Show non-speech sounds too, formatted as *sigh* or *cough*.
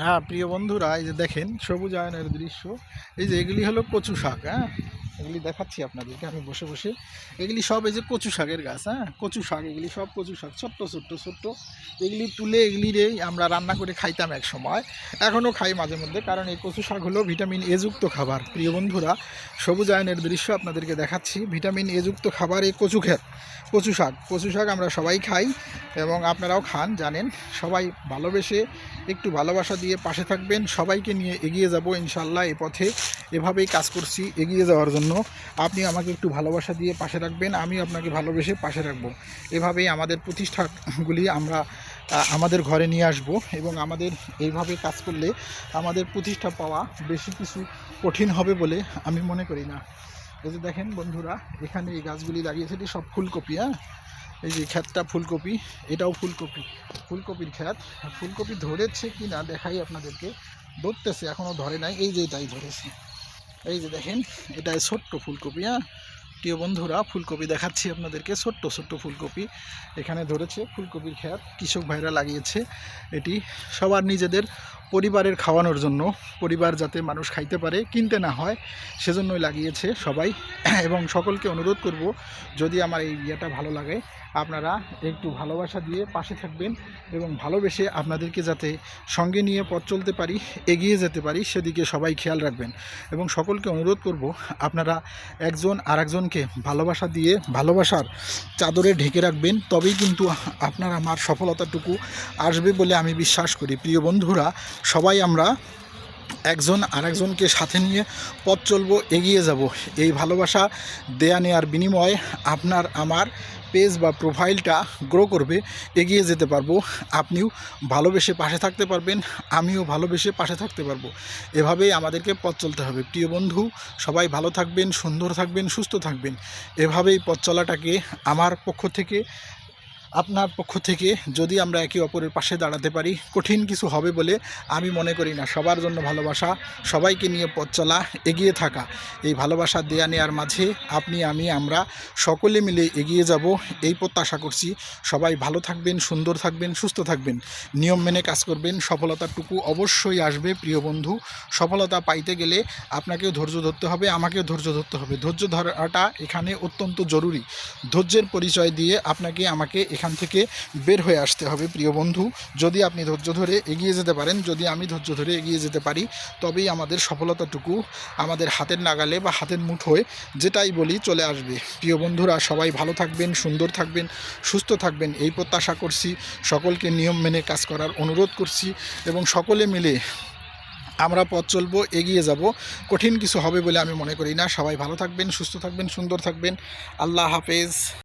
হ্যাঁ প্রিয় বন্ধুরা, এই যে দেখেন সবুজ আয়নের দৃশ্য। এই যে এগুলি হলো কচু শাক হ্যাঁ? এগুলি দেখাচ্ছি আপনাদেরকে, আমি বসে বসে। এগুলি সব এই যে কচু শাকের গাছ হ্যাঁ? কচু শাক, এগুলি সব কচু শাক, ছোট্ট ছোট্ট ছোট্ট। এগুলি তুলে এগুলিরেই আমরা রান্না করে খাইতাম এক সময়। এখনও খাই মাঝে মধ্যে, কারণ এই কচু শাক হলো ভিটামিন এযুক্ত খাবার। প্রিয় বন্ধুরা, সবুজ আয়নের দৃশ্য আপনাদেরকে দেখাচ্ছি। ভিটামিন এযুক্ত খাবার এই কচু ক্ষেত, কচু শাক। কচু শাক আমরা সবাই খাই এবং আপনারাও খান, জানেন। সবাই ভালোবেসে, একটু ভালোবাসা দিয়ে পাশে থাকবেন। সবাইকে নিয়ে এগিয়ে যাব ইনশাল্লাহ এ পথে। এভাবেই কাজ করছি, এগিয়ে যাওয়ার জন্য। আপনি আমাকে একটু ভালোবাসা দিয়ে পাশে রাখবেন আমি আপনাকে ভালোবেসে পাশে রাখব। এভাবেই আমাদের প্রতিষ্ঠানগুলি আমরা আমাদের ঘরে নিয়ে আসব এবং আমাদের এইভাবে কাজ করলে আমাদের প্রতিষ্ঠা পাওয়া বেশি কিছু কঠিন হবে বলে আমি মনে করি না। এই যে দেখেন বন্ধুরা, এখানে এই গাছগুলি লাগিয়েছে, এটি সব ফুলকপি হ্যাঁ? এই যে ক্ষেতটা ফুলকপি, এটাও ফুলকপি। ফুলকপির আর ফুলকপি ধরেছে কি না দেখাই আপনাদেরকে। ধরতেছে, এখনও ধরে নাই, এই যে এটাই ধরেছে। এই যে দেখেন, এটা ছোট্ট ফুলকপি হ্যাঁ? প্রিয় বন্ধুরা, ফুলকপি দেখাচ্ছি আপনাদেরকে, ছোট্ট ছোট্ট ফুলকপি। এখানে ধরেছে ফুলকপির ক্ষেত কৃষক ভাইরা লাগিয়েছে এটি। সবার নিজেদের পরিবারের খাওয়ানোর জন্য পরিবার যাতে মানুষ খাইতে পারে, কিনতে না হয়, সেজন্যই লাগিয়েছে সবাই। *clears throat* এবং সকলকে অনুরোধ করব, যদি আমার এই ইয়েটা ভালো লাগে, আপনারা একটু ভালোবাসা দিয়ে পাশে থাকবেন এবং ভালোবেসে আপনাদেরকে যাতে সঙ্গে নিয়ে পথ চলতে পারি, এগিয়ে যেতে পারি, সেদিকে সবাই খেয়াল রাখবেন। এবং সকলকে অনুরোধ করব, আপনারা একজন আরেকজনকে ভালোবাসা দিয়ে, ভালোবাসার চাদরে ঢেকে রাখবেন, তবেই কিন্তু আপনার আমার সফলতাটুকু আসবে বলে আমি বিশ্বাস করি। প্রিয় বন্ধুরা সবাই আমরা একজন আরেকজনকে সাথে নিয়ে পথ চলবো, এগিয়ে যাব। এই ভালোবাসা দেয়া নেওয়ার বিনিময়ে আপনার আমার পেজ বা প্রোফাইলটা গ্রো করবে, এগিয়ে যেতে পারব। আপনিও ভালোবেসে পাশে থাকতে পারবেন, আমিও ভালোবেসে পাশে থাকতে পারব। এভাবেই আমাদেরকে পথ চলতে হবে। প্রিয় বন্ধু, সবাই ভালো থাকবেন, সুন্দর থাকবেন, সুস্থ থাকবেন। এভাবেই পথ চলাটাকে আমার পক্ষ থেকে আপনার পক্ষ থেকে যদি আমরা একে অপরের পাশে দাঁড়াতে পারি, কঠিন কিছু হবে বলে আমি মনে করি না। সবার জন্য ভালোবাসা, সবাইকে নিয়ে পথ চলা, এগিয়ে থাকা। এই ভালোবাসা দেয়া নেওয়ার মাঝে আপনি, আমি, আমরা সকলে মিলে এগিয়ে যাব, এই প্রত্যাশা করছি। সবাই ভালো থাকবেন, সুন্দর থাকবেন, সুস্থ থাকবেন। নিয়ম মেনে কাজ করবেন, সফলতাটুকু অবশ্যই আসবে, প্রিয় বন্ধু। সফলতা পাইতে গেলে আপনাকেও ধৈর্য ধরতে হবে, আমাকেও ধৈর্য ধরতে হবে। ধৈর্য ধরাটা এখানে অত্যন্ত জরুরি। ধৈর্যের পরিচয় দিয়ে আপনাকে, আমাকে এখান থেকে বের হয়ে আসতে হবে, প্রিয় বন্ধু। যদি আপনি ধৈর্য ধরে এগিয়ে যেতে পারেন, যদি আমি ধৈর্য ধরে এগিয়ে যেতে পারি, তবেই আমাদের সফলতাটুকু আমাদের হাতের নাগালে বা হাতের মুঠোয় যেটাই বলি চলে আসবে। প্রিয় বন্ধুরা, সবাই ভালো থাকবেন, সুন্দর থাকবেন, সুস্থ থাকবেন, এই প্রত্যাশা করছি। সকলকে নিয়ম মেনে কাজ করার অনুরোধ করছি এবং সকলে মিলে আমরা পথ চলবো, এগিয়ে যাব। কঠিন কিছু হবে বলে আমি মনে করি না। সবাই ভালো থাকবেন, সুস্থ থাকবেন, সুন্দর থাকবেন। আল্লাহ হাফেজ।